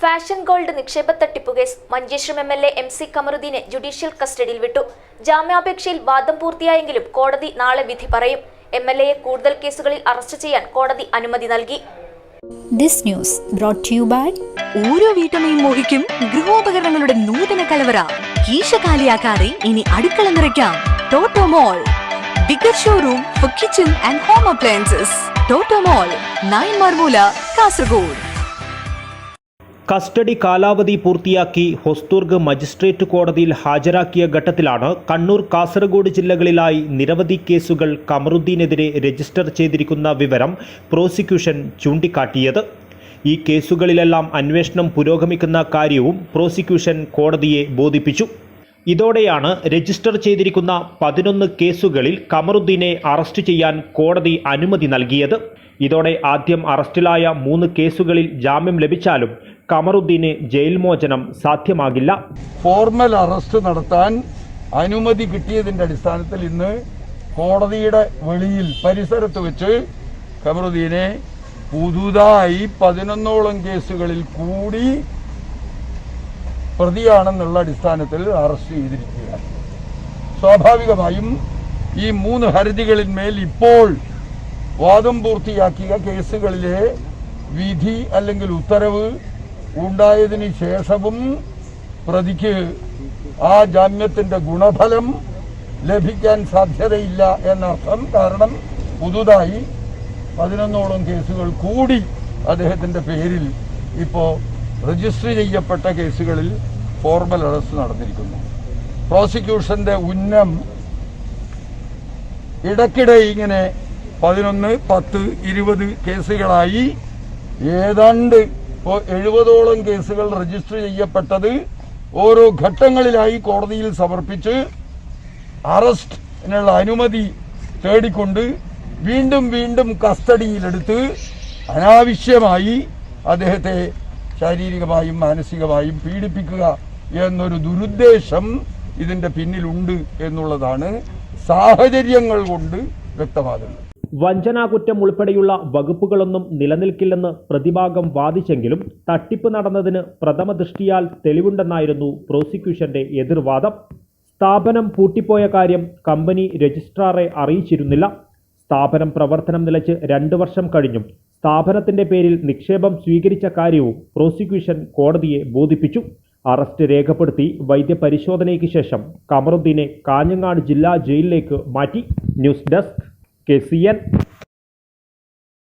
Fashion gold നിക്ഷേപ തട്ടിപ്പ് case Manjeshwaram M L A M C കമറുദ്ദീനെ judicial കസ്റ്റഡിയിൽ വിട്ടു. ജാമ്യാപേക്ഷയിൽ വാദം പൂർത്തിയായെങ്കിലും കോടതി നാളെ വിധി പറയും. എം എൽ എയെ കൂടുതൽ കേസുകളിൽ അറസ്റ്റ് ചെയ്യാൻ കോടതി അനുമതി നൽകി. News brought to you by ഓരോ വീട്ടമ്മയും മോഹിക്കും ഗൃഹോപകരണങ്ങളുടെ നൂതന കലവറ. കീശ കാലിയാക്കാതെ ഇനി അടുക്കള നിറയ്ക്കാം. Toto mall bigger showroom for kitchen and home appliances Toto mall Nayanmarmoola Kasaragod custody കാലാവധി പൂർത്തിയാക്കി ഹൊസ്ദുർഗ് മജിസ്ട്രേറ്റ് കോടതിയിൽ ഹാജരാക്കിയ ഘട്ടത്തിലാണ് കണ്ണൂർ കാസർഗോഡ് ജില്ലകളിലായി നിരവധി കേസുകൾ കമറുദ്ദീനെതിരെ രജിസ്റ്റർ ചെയ്തിരിക്കുന്ന വിവരം പ്രോസിക്യൂഷൻ ചൂണ്ടിക്കാട്ടിയത്. ഈ കേസുകളിലെല്ലാം അന്വേഷണം പുരോഗമിക്കുന്ന കാര്യവും പ്രോസിക്യൂഷൻ കോടതിയെ ബോധിപ്പിച്ചു. ഇതോടെയാണ് രജിസ്റ്റർ ചെയ്തിരിക്കുന്ന പതിനൊന്ന് കേസുകളിൽ കമറുദ്ദീനെ അറസ്റ്റ് ചെയ്യാൻ കോടതി അനുമതി നൽകിയത്. ഇതോടെ ആദ്യം അറസ്റ്റിലായ മൂന്ന് കേസുകളിൽ ജാമ്യം ലഭിച്ചാലും കമറുദ്ദീന് ജയിൽ മോചനം സാധ്യമാകില്ല. ഫോർമൽ അറസ്റ്റ് നടത്താൻ അനുമതി കിട്ടിയതിന്റെ അടിസ്ഥാനത്തിൽ ഇന്ന് കോടതിയുടെ വെളിയിൽ പരിസരത്ത് വെച്ച് കമറുദ്ദീനെ പുതുതായി പതിനൊന്നോളം കേസുകളിൽ കൂടി പ്രതിയാണെന്നുള്ള അടിസ്ഥാനത്തിൽ അറസ്റ്റ് ചെയ്തിരിക്കുകയാണ്. സ്വാഭാവികമായും ഈ മൂന്ന് ഹർജികളിന്മേൽ ഇപ്പോൾ വാദം പൂർത്തിയാക്കിയ കേസുകളിലെ വിധി അല്ലെങ്കിൽ ഉത്തരവ് ഉണ്ടായതിന് ശേഷവും പ്രതിക്ക് ആ ജാമ്യത്തിന്റെ ഗുണഫലം ലഭിക്കാൻ സാധ്യതയില്ല എന്നർത്ഥം. കാരണം പുതുതായി പതിനൊന്നോളം കേസുകൾ കൂടി അദ്ദേഹത്തിന്റെ പേരിൽ ഇപ്പോൾ രജിസ്റ്റർ ചെയ്യപ്പെട്ട കേസുകളിൽ ഫോർമൽ അറസ്റ്റ് നടന്നിരിക്കുന്നു. പ്രോസിക്യൂഷന്റെ ഉന്നം ഇടയ്ക്കിടെ ഇങ്ങനെ പതിനൊന്ന് പത്ത് ഇരുപത് കേസുകളായി. ഏതാണ്ട് ഇപ്പോൾ എഴുപതോളം കേസുകൾ രജിസ്റ്റർ ചെയ്യപ്പെട്ടത് ഓരോ ഘട്ടങ്ങളിലായി കോടതിയിൽ സമർപ്പിച്ച് അറസ്റ്റിനുള്ള അനുമതി തേടിക്കൊണ്ട് വീണ്ടും വീണ്ടും കസ്റ്റഡിയിലെടുത്ത് അനാവശ്യമായി അദ്ദേഹത്തെ ശാരീരികമായും മാനസികമായും പീഡിപ്പിക്കുക എന്നൊരു ദുരുദ്ദേശം ഇതിന്റെ പിന്നിലുണ്ട് എന്നുള്ളതാണ് സാഹചര്യങ്ങൾ കൊണ്ട് വ്യക്തമാകുന്നത്. വഞ്ചനാകുറ്റം ഉൾപ്പെടെയുള്ള വകുപ്പുകളൊന്നും നിലനിൽക്കില്ലെന്ന് പ്രതിഭാഗം വാദിച്ചെങ്കിലും തട്ടിപ്പ് നടന്നതിന് പ്രഥമ ദൃഷ്ടിയാൽ തെളിവുണ്ടെന്നായിരുന്നു പ്രോസിക്യൂഷന്റെ എതിർവാദം. സ്ഥാപനം പൂട്ടിപ്പോയ കാര്യം കമ്പനി രജിസ്ട്രാറെ അറിയിച്ചിരുന്നില്ല. സ്ഥാപനം പ്രവർത്തനം നിലച്ച് രണ്ട് വർഷം കഴിഞ്ഞും. സ്ഥാപനത്തിന്റെ പേരിൽ നിക്ഷേപം സ്വീകരിച്ച കാര്യവും പ്രോസിക്യൂഷൻ കോടതിയെ ബോധിപ്പിച്ചു. അറസ്റ്റ് രേഖപ്പെടുത്തി വൈദ്യപരിശോധനയ്ക്ക് ശേഷം കമറുദ്ദീനെ കാഞ്ഞങ്ങാട് ജില്ലാ ജയിലിലേക്ക് മാറ്റി. News desk K